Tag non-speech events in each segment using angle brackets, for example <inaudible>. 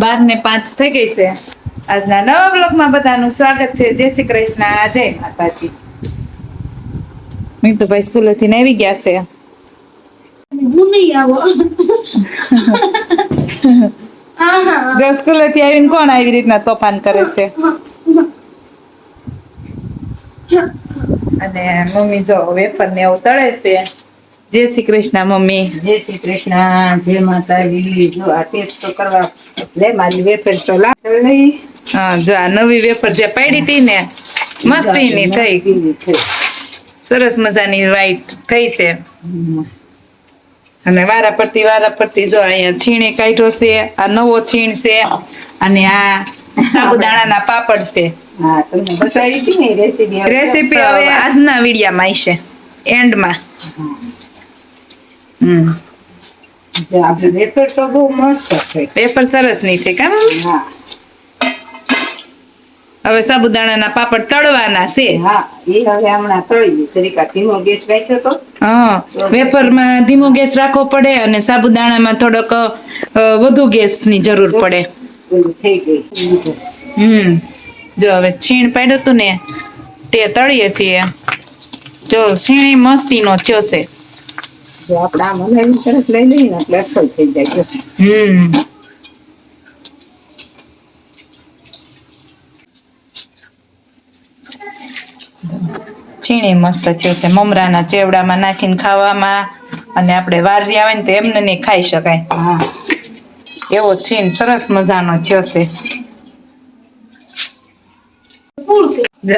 બાર ને પાંચ થઈ ગઈ છે. આજના નવા બ્લોગમાં બધાનું સ્વાગત છે. જય શ્રી કૃષ્ણ. જય માતાજી. મિતુભાઈ સ્કૂલેથી ને આવી ગયા છે. હું નહીં આવો. આહા. <laughs> જો સ્કૂલેથી આવીને કોણ આવી રીતના તોફાન કરે છે? અને મમ્મી જો વેફર ને એવું તળે છે. જય શ્રી કૃષ્ણ મમ્મી. જય શ્રી કૃષ્ણ જય માતાજી. જો આ ટેસ્ટ તો કરવા લે મારી વેફર તો લાવ લઈ હા જો આ નવી વેફર જે પાડી હતી ને મસ્તીની થઈ. થઈ. સરસ મજાની વાઈટ થઈ છે. અને વારા પરથી વારા પરથી જો અહીંયા છીણે કાઢ્યો છે આ નવો છીણ છે અને આ સાબુદાણાના પાપડ છે. ને રેસીપી હવે આજના વિડીયામાં આવશે એન્ડમાં આપણી વેફર તો બહુ મસ્ત થઈ પેપર સરસ નહીં થઈ કામ હા. હવે સાબુદાણાના પાપડ તળવાના છે. હા એ હવે હમણાં તળી દે. તરીકા ધીમો ગેસ રાખ્યો તો. હા વેફરમાં ધીમો ગેસ રાખવો પડે અને સાબુદાણામાં થોડોક વધુ વધુ ગેસની જરૂર પડે. થઈ ગઈ હમ. જો હવે છીણ પાડ્યું હતું ને તે તળીએ છીએ. જો છીણી મસ્તીનો થયો છે. જો આપણે મને હલાવી તરફ લઈ લઈએ ને એટલે અસર થઈ જાય. હમ. છીણી મસ્ત થયો છે. મમરાના ચેવડામાં નાખીને ખાવામાં અને આપણે વારી આવે ને તો એમને નહીં ખાઈ શકાય. હા. એવો છીણ સરસ મજાનો થયો છે.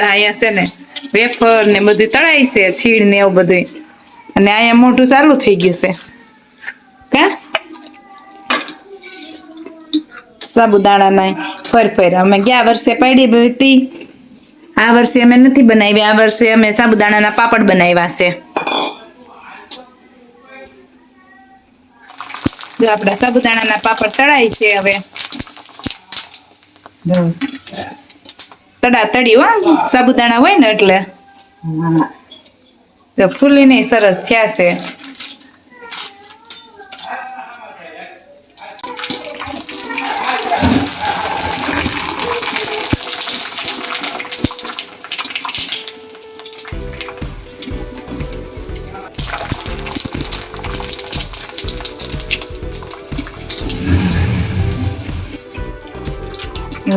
અહીંયા છે ને વેફર ને બધું તળાય છે છીણ ને એવું બધું અને અહીંયા મોઢું ચાલુ થઈ ગયું છે. સાબુદાણા ફર ફર. અમે ગયા વર્ષે પડી હતી. આ વર્ષે અમે નથી બનાવી, આ વર્ષે અમે સાબુદાણાના પાપડ બનાવ્યા છે. જો આપણા સાબુદાણાના પાપડ તળાય છે હવે. તડા તળી હો, સાબુદાણા હોય ને એટલે. તો ફૂલીને સરસ થયા છે.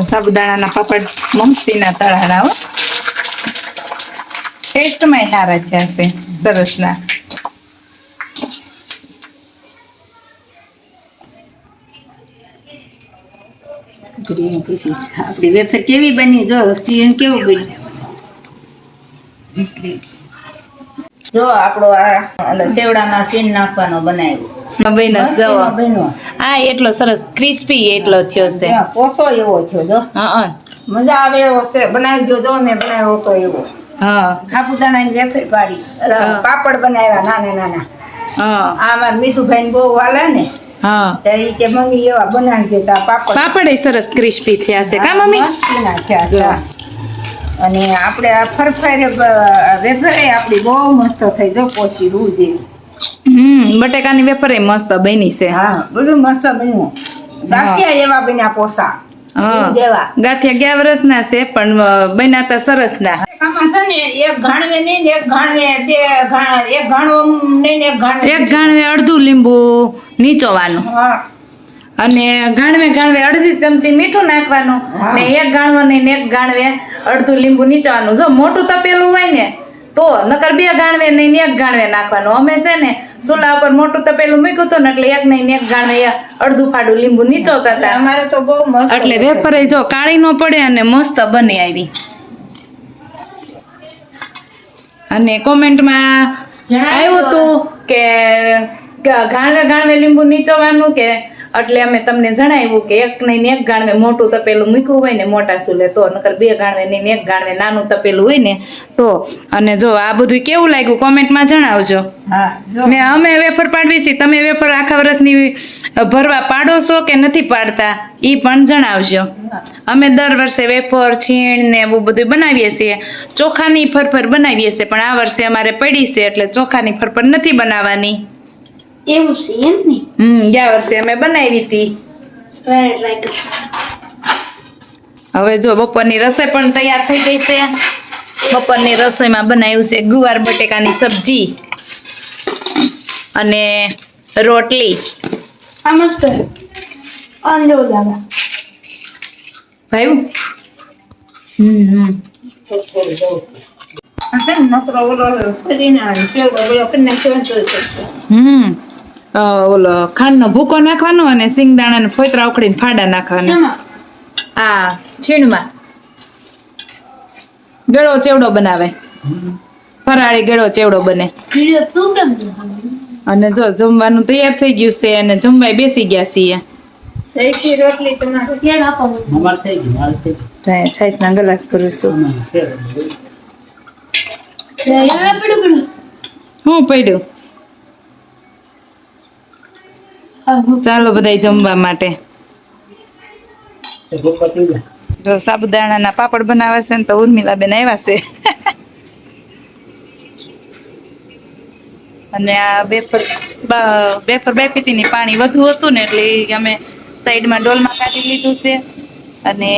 સાબુદાણાના પાપડ મમતીના તળાના હો. ટેસ્ટમાં સારા થયા છે સરસના. આપણી વેફર કેવી બની? જો સીણ કેવું બન્યું? જો આપણો આ સેવડામાં સીણ નાખવાનો બનાવ્યો. આ એટલો સરસ ક્રિસ્પી એટલો થયો છે. પોસો એવો થયો જો. હા મજા આવે એવો છે. બનાવી જો જો મેં બનાવ્યો હતો એવો. હા. સાબુદાણાની વેફર પાડી. પાપડ બનાવ્યા નાના નાના. હા. આ મારા મીઠુભાઈ બહુ વાલે ને. હા. તો એ કે મમ્મી એવા બનાવજે તા પાપડ. પાપડ સરસ ક્રિસ્પી થયા છે. કા મમ્મી? મસ્તીના છે. અને આપણે આ ફરફારે વેફરે આપણી બહુ મસ્ત થઈ જો પોસી રૂ જેવી હમ બટેકાની વેફર મસ્ત બની છે. હા બધું મસ્ત બન્યું. ગાંઠિયા એવા બન્યા પોસા. ગાંઠિયા ગયા વર્ષના છે પણ ઘાણવે નહીં ને એક ગાણવે અડધું લીંબુ નીચોવાનું. અને ગાણવે ગાણવે અડધી ચમચી મીઠું નાખવાનું ને એક ગાણવો ને એક ગાણવે અડધું લીંબુ નીચવાનું. જો મોટું તપેલું હોય ને તો નકર બે ગાણવે નહીં ને એક ગાણવે નાખવાનું. અમે છે ને સુલા ઉપર મોટું તપેલું મૂક્યું હતું ને એટલે એક નહીં ને એક ગાણવે અડધું ફાડું લીંબુ નીચોતા હતા. અમારે તો બહુ મસ્ત એટલે વેફર જો કાળી નો પડે અને મસ્ત બની આવી. અને કોમેન્ટમાં આવ્યું હતું કે ગાણવે ગાણવે લીંબુ નીચોવાનું કે એટલે અમે તમને જણાવ્યું કે એક નહીં ને એક ગાણવે મોટું તપેલું મૂક્યું હોય ને મોટા સુલે તો નકર બે ગાણવે નહીં ને એક ગાણવે નાનું તપેલું હોય ને તો. અને જો આ બધું કેવું લાગ્યું કોમેન્ટમાં જણાવજો. હા ને અમે વેફર પાડવી છીએ તમે વેફર આખા વર્ષની ભરવા પાડો છો કે નથી પાડતા એ પણ જણાવજો. અમે દર વર્ષે વેફર છીણ ને એવું બધું બનાવીએ છીએ. ચોખાની ફરફર બનાવીએ છીએ પણ આ વર્ષે અમારે પડી છે એટલે ચોખાની ફરફર નથી બનાવવાની. એવું છે એમ ને? હમ ગયા વર્ષે અમે બનાવી હતી હવે જો બપોરની રસોઈ પણ તૈયાર થઈ ગઈ છે. બપોરની રસોઈમાં બનાવ્યું છે ગુવાર બટેકાની સબ્જી અને રોટલી. આ મસ્ત ભાઈ હમ હમ. ઓલો ખાંડ ખાંડનો ભૂકો નાખવાનો અને સિંગદાણા ને ફોતરા ઉખડીને ફાડા નાખવાના. આ છીણમાં. ગળો ચેવડો બનાવે. ફરાળી ગળો ચેવડો બને? અને જો જમવાનું તૈયાર થઈ ગયું છે અને જમવાય બેસી ગયા છીએ. છાઈસ ના ગ્લાસ પડ્યું? હું પડ્યું આ ભૂખ ચાલો બધા જમવા માટે. જો સાબુદાણાના પાપડ બનાવે છે ને તો ઉર્મિલાબેન આવ્યા છે. અને આ બેફર બેફર બેફીતીની પાણી વધુ હતું ને એટલે અમે સાઈડમાં ડોલમાં કાઢી લીધું છે. અને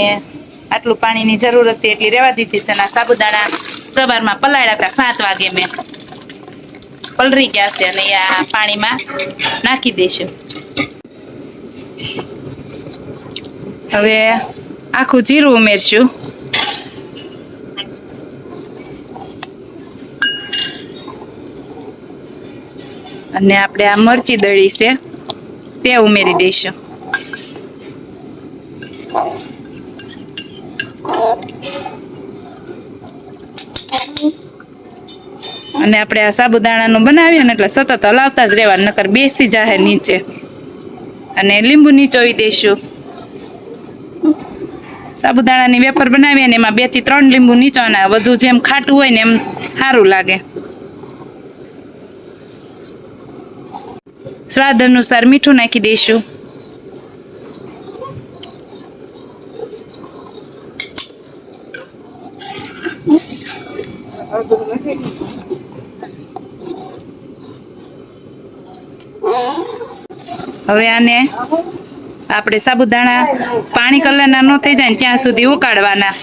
આટલું પાણીની જરૂર હતી એટલી રહેવા દીધી છે અને સાબુદાણા સવારમાં પલાળ્યા હતા સાત વાગે મેં. પલરી ગયા છે અને આ પાણીમાં નાખી દઈશું હવે આખું જીરું ઉમેરશું. અને આપણે આ મરચી દળી છે, તે ઉમેરી દઈશું. અને આપણે આ સાબુદાણાનું બનાવીએ ને એટલે સતત હલાવતા જ રહેવા નકર બેસી જાહે નીચે. અને લીંબુ નીચોવી દઈશું સાબુદાણાની વેફર બનાવીએ ને એમાં બેથી ત્રણ લીંબુ નીચોવાના વધુ જેમ ખાટું હોય ને એમ સારું લાગે. સ્વાદ અનુસાર મીઠું નાખી દઈશું હવે આને આપણે સાબુદાણા પાણી કલરના ન થઈ જાય ને ત્યાં સુધી ઉકાળવાના.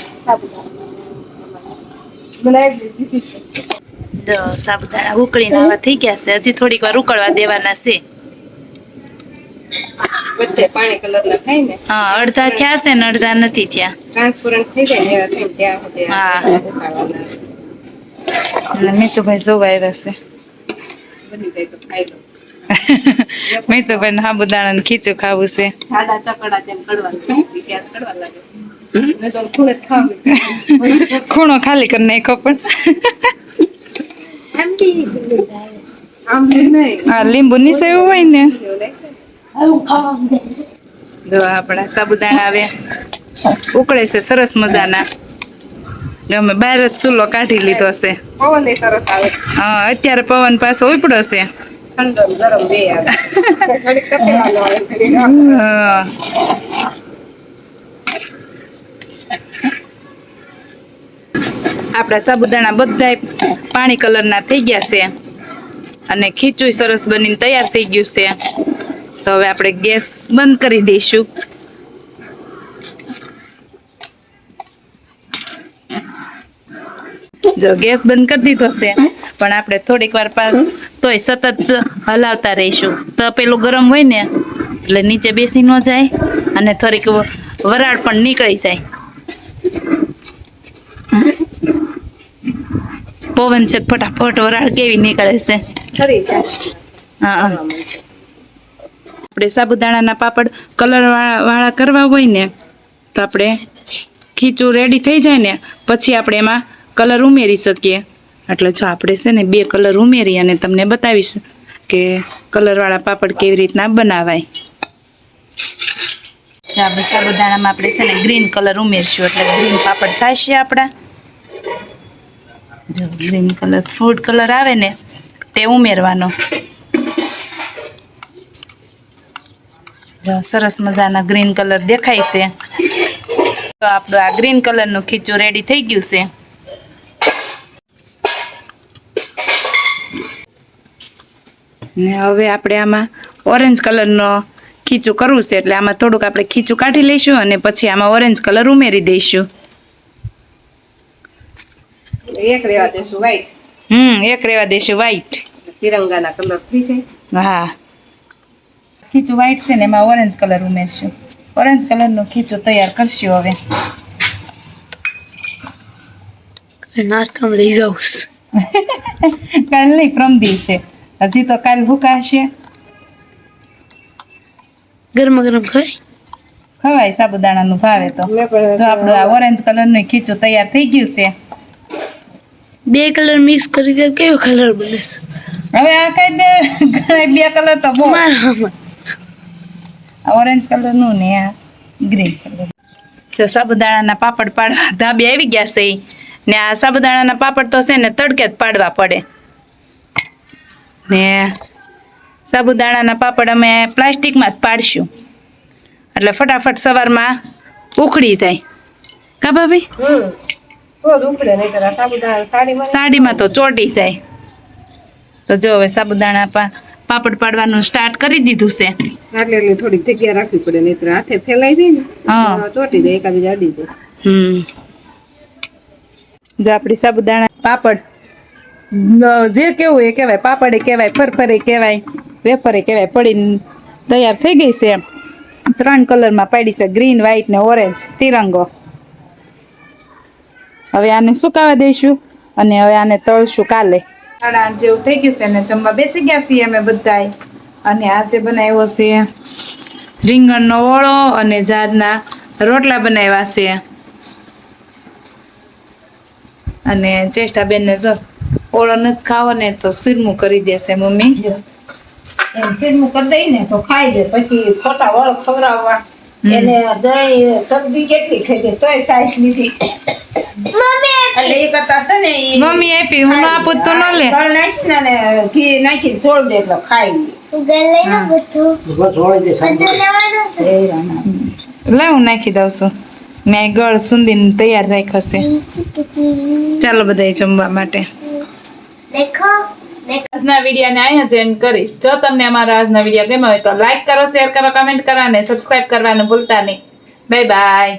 સાબુદાણા ઉકળીને આવા થઈ ગયા છે. હજી થોડીક વાર ઉકળવા દેવાના છે. બધે પાણી કલર ના થાય ને? હા અડધા થયા છે ને અડધા નથી થયા. ટ્રાન્સપરન્ટ થઈ જાય ને એવા થાય ત્યાં હા. મેં એટલે ભાઈ જોવા આવ્યા છે. બની જાય તો ખાઈ લો મીતુભાઈ સાબુદાણા ખીચું ખાવું છે. મેં તો ખૂણે ખાલી કરી નાખો પણ. હા લીંબુ લીંબુ નીસેવું હોય ને. જો આપણા સાબુદાણા આવે ઉકળે છે સરસ મજાના. જો અમે બહાર જ ચૂલો કાઢી લીધો છે. પવન સરસ આવે. હા અત્યારે પવન પાછો ઉપડો છે. ને. <laughs> આપણા સાબુદાણા બધા પાણી કલરના થઈ ગયા છે અને ખીચું સરસ બનીને તૈયાર થઈ ગયું છે તો હવે આપણે ગેસ બંધ કરી દઈશું જો ગેસ બંધ કરી દીધો છે પણ આપણે થોડીક વાર તોય સતત હલાવતા રહીશું. તો પેલું ગરમ હોય ને એટલે નીચે બેસી ન જાય અને થોડીક વરાળ પણ નીકળી જાય. પવન છે ફટાફટ વરાળ કેવી નીકળે છે. હા. આપણે સાબુદાણાના પાપડ કલર વાળા કરવા હોય ને તો આપણે ખીચું રેડી થઈ જાય ને પછી આપણે એમાં કલર ઉમેરી શકીએ. એટલે જો આપણે છે ને બે કલર ઉમેરી અને તમને બતાવીશ કે કલરવાળા પાપડ કેવી રીતના બનાવાય. આ આપણે સાબુદાણામાં આપણે છે ને ગ્રીન કલર ઉમેરશું. એટલે ગ્રીન પાપડ થશે આપણા. જો ગ્રીન કલર ફૂડ કલર આવે ને તે ઉમેરવાનો. સરસ મજાના ગ્રીન કલર દેખાય છે. તો આપણું આ ગ્રીન કલરનું ખીચું રેડી થઈ ગયું છે. ને હવે આપણે આમાં ઓરેન્જ કલરનો ખીચું કરવું છે એટલે આમાં થોડુંક આપણે ખીચું કાઢી લઈશું અને પછી આમાં ઓરેન્જ કલર ઉમેરી દઈશું. એક રેવા દેશું વ્હાઈટ હમ એક રેવા દઈશું વ્હાઈટ તિરંગાના કલર થઈ જાય. હા. ખીચું વ્હાઈટ છે ને એમાં ઓરેન્જ કલર ઉમેરશું. ઓરેન્જ કલરનું ખીચું તૈયાર કરશું હવે. નાસ્તામાં લઈ જાઉં. <laughs> કાલ નહીં પ્રમ દિવસે. હજી તો કાલ ભૂકાશે ગરમ ગરમ ખાય? ખવાય સાબુદાણાનું ભાવે તો. જો આપણું આ ઓરેન્જ કલરનું ખીચું તૈયાર થઈ ગયું છે. બે કલર મિક્સ કરી કયો કલર બને છે? હવે આ કઈ બે બે કલર તો બહુ. ઓરેન્જ કલરનું ને આ ગ્રીન કલર તો સાબુદાણાના પાપડ પાડવા ધાબે આવી ગયા છે. ને આ સાબુદાણાના પાપડ તો છે ને તડકે જ પાડવા પડે. ને સાબુદાણાના પાપડ અમે પ્લાસ્ટિકમાં જ પાડશું. એટલે ફટાફટ સવારમાં ઉખડી જાય. કા ભાભી? સાડીમાં સાડીમાં તો ચોટી જાય. તો જો હવે સાબુદાણા પા પાપડ પાડવાનું સ્ટાર્ટ કરી દીધું છે. એટલે એટલે થોડીક જગ્યા રાખવી પડે નહીં હાથે ફેલાઈ જાય ને હા. ચોટી જાય એકાબીજા અડી જાય. હમ. જો આપણી સાબુદાણા પાપડ જે કેવું એ કહેવાય, પાપડે કહેવાય, ફરફરે કહેવાય, વેફરે કહેવાય, પડીને તૈયાર થઈ ગઈ છે ત્રણ કલરમાં પાડી છે, ગ્રીન વ્હાઈટ ને ઓરેન્જ તિરંગો. હવે આને સુકાવા દઈશું અને હવે આને તળશું કાલે. સાડા જેવું થઈ ગયું છે અને જમવા બેસી ગયા છીએ અમે બધાય. અને આજે બનાવ્યો છે, રીંગણનો ઓળો અને જારના રોટલા બનાવ્યા છે. અને ચેષ્ટાબેનને જો ઓળો નથી ખાવો ને તો સુરમું કરી દેશે મમ્મી. એમ સિરમું કરી દઈ ને તો ખાઈ લે પછી ખોટા વળ ખવડાવવા. એને દહીં શરદી કેટલી થઈ ગઈ તોય સાઈસ લીધી. એટલે એ કરતા છે ને એ મમ્મી આપી હું ના આપું તો ન લે. ગળ નાખી ને ઘી નાખી છોડ દે એટલે ખાઈ દે. જય રામા. લે હું નાખી દઉં છું. મેં ગળ સુંદીને તૈયાર રાખ્યો છે. ચાલો બધા જમવા માટે. આજના વિડીયોને અહીંયા જ કરીશ. જો તમને અમારો આજનો વીડિયો ગમ્યો હોય તો લાઈક કરો શેર કરો કમેન્ટ કરો અને સબસ્ક્રાઈબ કરવાનું ભૂલતા નહીં. Bye bye